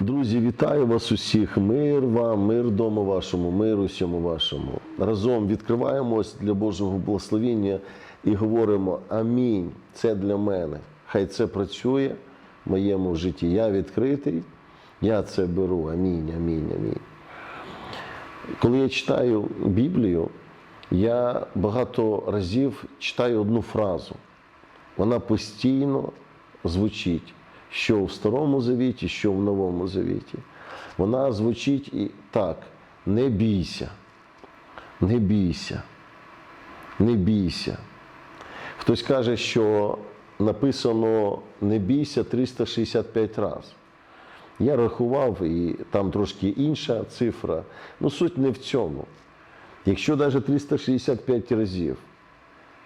Друзі, вітаю вас усіх. Мир вам, мир дому вашому, мир усьому вашому. Разом відкриваємось для Божого благословіння і говоримо Амінь. Це для мене. Хай це працює в моєму житті. Я відкритий, я це беру. Амінь, амінь, амінь. Коли я читаю Біблію, я багато разів читаю одну фразу. Вона постійно звучить, що в Старому Завіті, що в Новому Завіті. Вона звучить і так: не бійся, не бійся, не бійся. Хтось каже, що написано не бійся 365 разів. Я рахував, і там трошки інша цифра. Ну, суть не в цьому. Якщо навіть 365 разів,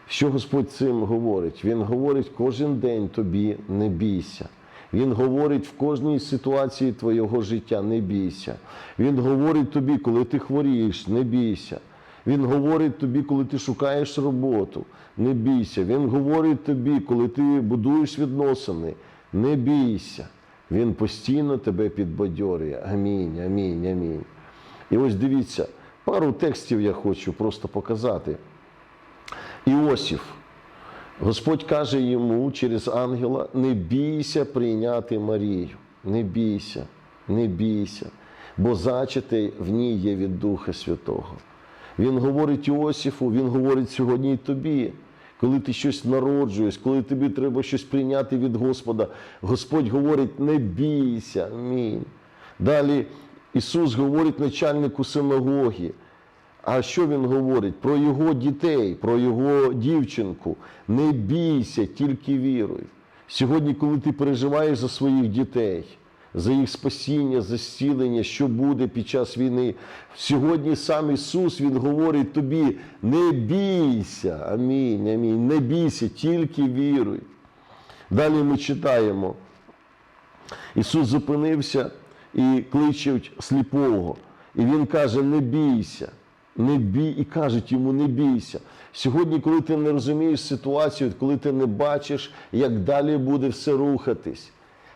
що Господь цим говорить? Він говорить кожен день тобі не бійся. Він говорить в кожній ситуації твого життя не бійся. Він говорить тобі, коли ти хворієш, не бійся. Він говорить тобі, коли ти шукаєш роботу, не бійся. Він говорить тобі, коли ти будуєш відносини, не бійся. Він постійно тебе підбадьорює. Амінь, амінь, амінь. І ось дивіться, пару текстів я хочу просто показати. Іосиф. Господь каже йому через ангела: не бійся прийняти Марію, не бійся, не бійся, бо зачатий в ній є від Духа Святого. Він говорить Іосифу, він говорить сьогодні і тобі. Коли ти щось народжуєш, коли тобі треба щось прийняти від Господа, Господь говорить: не бійся. Амінь. Далі Ісус говорить начальнику синагоги. А що він говорить? Про його дітей, про його дівчинку. Не бійся, тільки віруй. Сьогодні, коли ти переживаєш за своїх дітей, за їх спасіння, за зцілення, що буде під час війни, сьогодні сам Ісус Він говорить тобі: не бійся, амінь, амінь, не бійся, тільки віруй. Далі ми читаємо. Ісус зупинився і кличе сліпого. І Він каже: не бійся. Не бій і кажуть йому, не бійся. Сьогодні, коли ти не розумієш ситуацію, коли ти не бачиш, як далі буде все рухатись,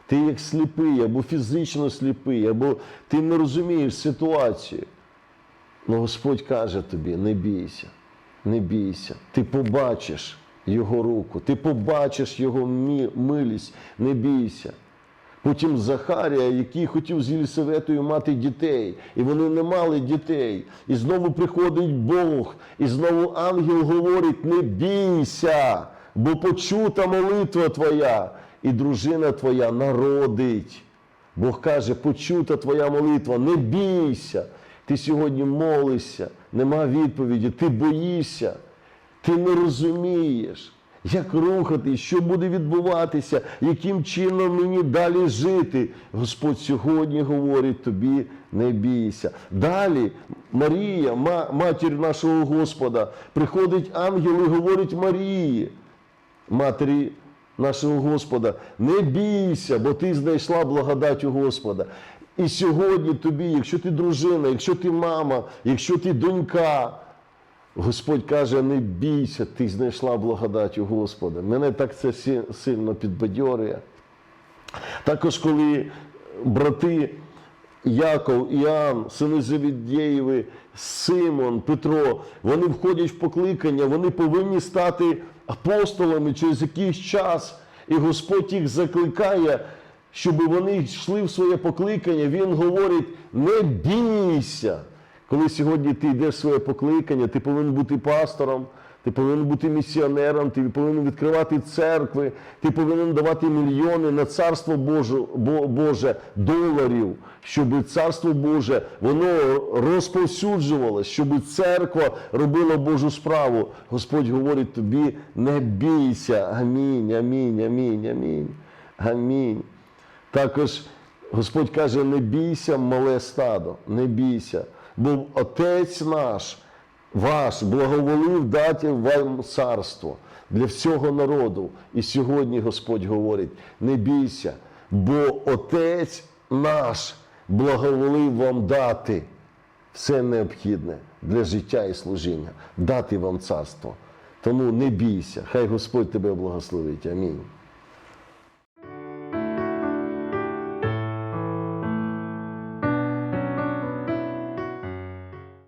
ти як сліпий, або фізично сліпий, або ти не розумієш ситуацію. Ну Господь каже тобі: не бійся, не бійся. Ти побачиш Його руку, ти побачиш Його милість, не бійся. Потім Захарія, який хотів з Єлісаветою мати дітей, і вони не мали дітей. І знову приходить Бог, і знову ангел говорить: не бійся, бо почута молитва твоя, і дружина твоя народить. Бог каже, почута твоя молитва, не бійся. Ти сьогодні молишся, нема відповіді, ти боїшся, ти не розумієш. Як рухати, що буде відбуватися, яким чином мені далі жити? Господь сьогодні говорить тобі, не бійся. Далі Марія, матір нашого Господа, приходить ангел і говорить Марії, матері нашого Господа, не бійся, бо ти знайшла благодать у Господа. І сьогодні тобі, якщо ти дружина, якщо ти мама, якщо ти донька, Господь каже, не бійся, ти знайшла благодать у Господа. Мене так це сильно підбадьорює. Також, коли брати Яков, Іоанн, сини Завідєєви, Симон, Петро, вони входять в покликання, вони повинні стати апостолами через якийсь час. І Господь їх закликає, щоб вони йшли в своє покликання. Він говорить: не бійся. Коли сьогодні ти йдеш в своє покликання, ти повинен бути пастором, ти повинен бути місіонером, ти повинен відкривати церкви, ти повинен давати мільйони на царство Боже, Боже доларів, щоб царство Боже воно розповсюджувалось, щоб церква робила Божу справу. Господь говорить тобі: не бійся. Амінь, амінь, амінь, амінь, амінь. Також Господь каже: не бійся, мале стадо, не бійся, бо Отець наш, ваш, благоволив дати вам царство для всього народу. І сьогодні Господь говорить: не бійся, бо Отець наш благоволив вам дати все необхідне для життя і служіння, дати вам царство. Тому не бійся, хай Господь тебе благословить. Амінь.